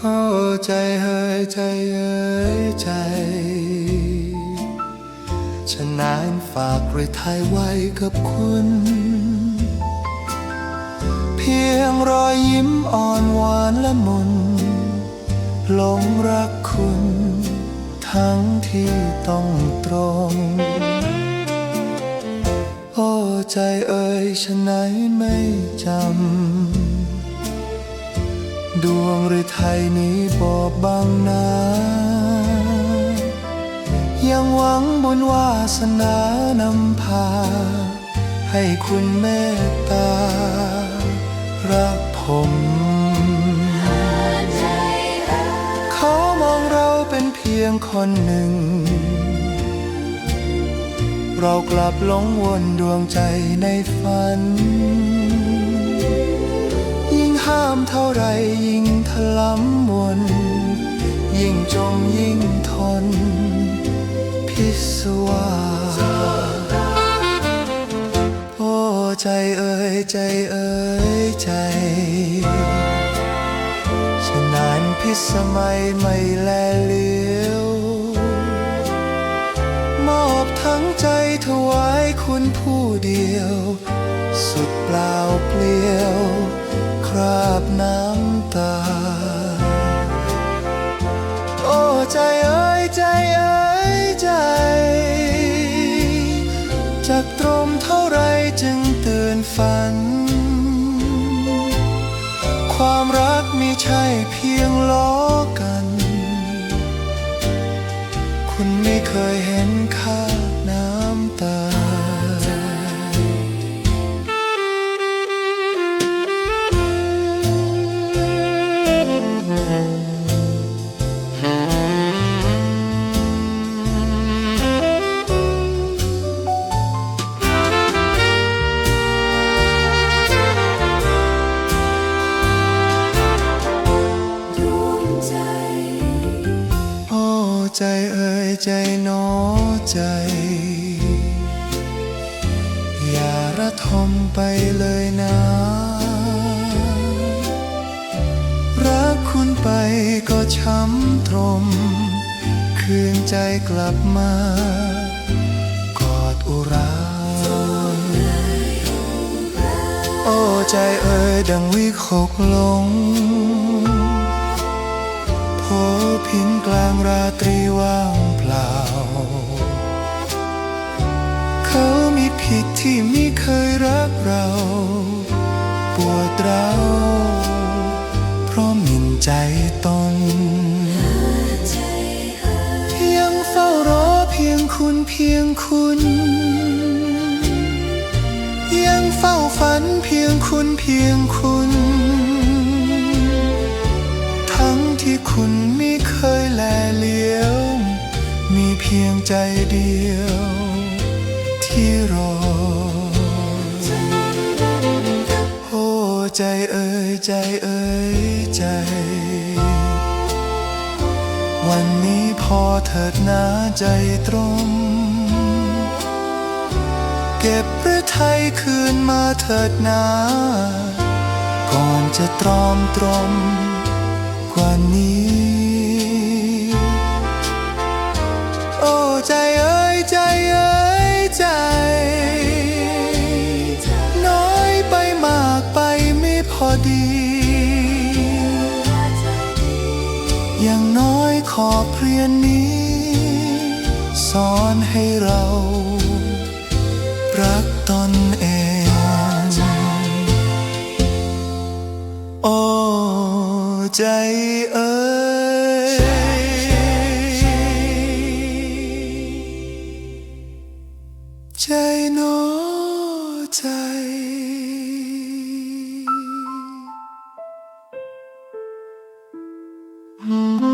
โอ้ใจเฮยใจเอ้ยใจ ฉันนานฝากฤทัยไว้กับคุณ ยงรอยยิ้มอ่อนหวานและมุนหลงรักคุณ ทั้งที่ต้องตรง โอ้ใจเอ่ยฉันไหนไม่จำ ดวงฤทัยนี้บอบบางนายังหวังบุญวาสนานำพา ให้คุณเมตตา รักผมเขามองเราเป็นเพียงคนหนึ่ง เรากลับหลงวนดวงใจในฝัน ยิ่งห้ามเท่าไรยิ่งถล้ำมนยิ่งจมยิ่งทน พิศวาสโอ้ใจเอ่ยใจเอ่ย พิสมัยไม่แลเหลียวมอบทั้งใจถวายคุณผู้เดียว สุดเปล่าเปลี่ยว คราบน้ำตา โอ้ใจเอ้ยใจเอ้ยใจ จากตรมเท่าไรจึงตื่นฝัน ความรัก ไม่ใช่เพียงล้อกัน คุณไม่เคยเห็นค่าน้ำตาด ใจเอ่ยใจหนอใจ อย่าระทมไปเลยนะ รักคุณไปก็ช้ำตรม คืนใจกลับมากอดอุรา โอ้ใจเอ่ยดังวิหกลง พินกลางราตรีว่างเปล่า เขามีผิดที่ไม่เคยรักเรา ปวดร้าวเพราะหมิ่นใจตน ยังเฝ้ารอเพียงคุณเพียงคุณ ยังเฝ้าฝันเพียงคุณเพียงคุณ ทั้งที่คุณม่เคย แลเลี้ยว มีเพียงใจเดียว ที่รอ โอ้ใจเอ่ยใจเอ่ยใจ วันนี้พอเถิดนาใจตรง เก็บพระไทยคืนมาเถิดนา ก่อนจะตรอมตรมกว่านี้ ดี อย่างน้อยขอเพียนนี้ สอนให้เรา รักตนเองโอ้ใจเอ่ยใจหนอใจ Mm-hmm.